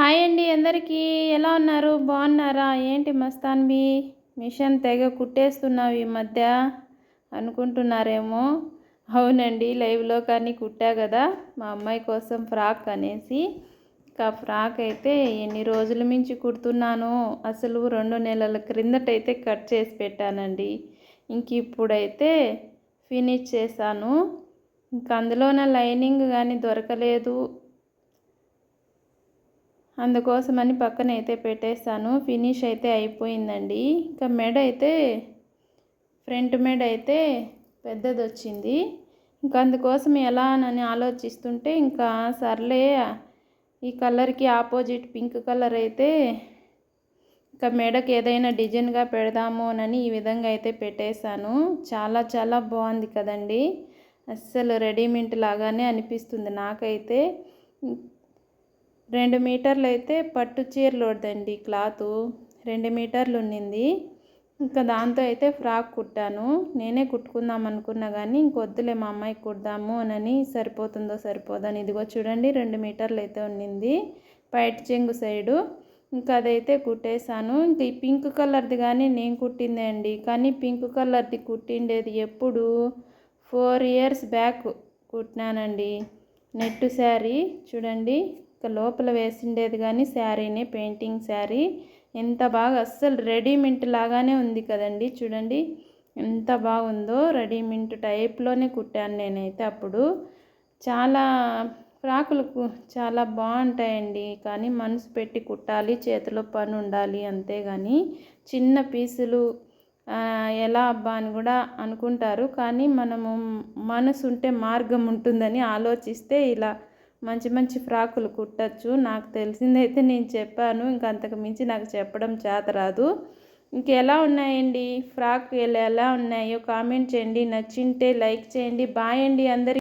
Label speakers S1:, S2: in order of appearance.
S1: Hi అండి అందరికీ. ఎలా ఉన్నారు? బాగున్నారా? ఏంటి మస్తాన్వి మిషన్ తెగ కుట్టేస్తున్నావు ఈ మధ్య అనుకుంటున్నారేమో. అవునండి లైవ్లో కానీ కుట్టా కదా? మా అమ్మాయి కోసం ఫ్రాక్ అనేసి. ఇంకా ఫ్రాక్ అయితే ఎన్ని రోజుల మించి కుడుతున్నాను అసలు రెండు నెలల క్రిందటైతే కట్ చేసి పెట్టానండి. ఇంక ఇప్పుడైతే ఫినిష్ చేశాను. ఇంకా అందులోన లైనింగ్ కానీ దొరకలేదు. అందుకోసమని పక్కన అయితే పెట్టేస్తాను. ఫినిష్ అయితే అయిపోయిందండి. ఇంకా మెడ అయితే ఫ్రంట్ మెడ అయితే పెద్దది వచ్చింది ఇంకా అందుకోసం ఎలా అని ఆలోచిస్తుంటే ఇంకా సర్లే ఈ కలర్కి ఆపోజిట్ పింక్ కలర్ అయితే ఇంకా మెడకి ఏదైనా డిజైన్గా పెడదాము అని ఈ విధంగా అయితే పెట్టేశాను. చాలా చాలా బాగుంది కదండి. అస్సలు రెడీమేడ్ లాగానే అనిపిస్తుంది నాకైతే. రెండు మీటర్లు అయితే పట్టు చీరలోదండి క్లాత్. రెండు మీటర్లు ఉన్నింది. ఇంకా దాంతో అయితే ఫ్రాక్ కుట్టాను. నేనే కుట్టుకుందాం అనుకున్నా కానీ ఇంకొద్దులే మా అమ్మాయికి కుడదాము అని సరిపోతుందో సరిపోదని ఇదిగో చూడండి రెండు మీటర్లు అయితే ఉన్నింది. పైట చెంగు సైడు ఇంకా అదైతే కుట్టేశాను. ఇంక ఈ పింక్ కలర్ది కానీ నేను కుట్టిందే అండి. కానీ పింక్ కలర్ది కుట్టిండేది ఎప్పుడు ఫోర్ ఇయర్స్ బ్యాక్ కుట్టినానండి. నెట్టు శారీ చూడండి. ఇక లోపల వేసిండేది కానీ శారీనే పెయింటింగ్ శారీ. ఎంత బాగా అస్సలు రెడీమేడ్ లాగానే ఉంది కదండి. చూడండి ఎంత బాగుందో రెడీమేడ్ టైప్లోనే కుట్టాను నేనైతే అప్పుడు. చాలా ఫ్రాకులకు చాలా బాగుంటాయండి కానీ మనసు పెట్టి కుట్టాలి చేతిలో పని ఉండాలి అంతేగాని చిన్న పీసులు ఎలా అబ్బా అని కూడా అనుకుంటారు. కానీ మనము మనసు ఉంటే మార్గం ఉంటుందని ఆలోచిస్తే ఇలా మంచి మంచి ఫ్రాకులు కుట్టచ్చు. నాకు తెలిసిందైతే నేను చెప్పాను. ఇంకంతకు మించి నాకు చెప్పడం చేత రాదు. ఇంకెలా ఉన్నాయండి? ఫ్రాక్ ఎలా ఉన్నాయో కామెంట్ చేయండి. నచ్చింటే లైక్ చేయండి. బాయ్ అండి అందరి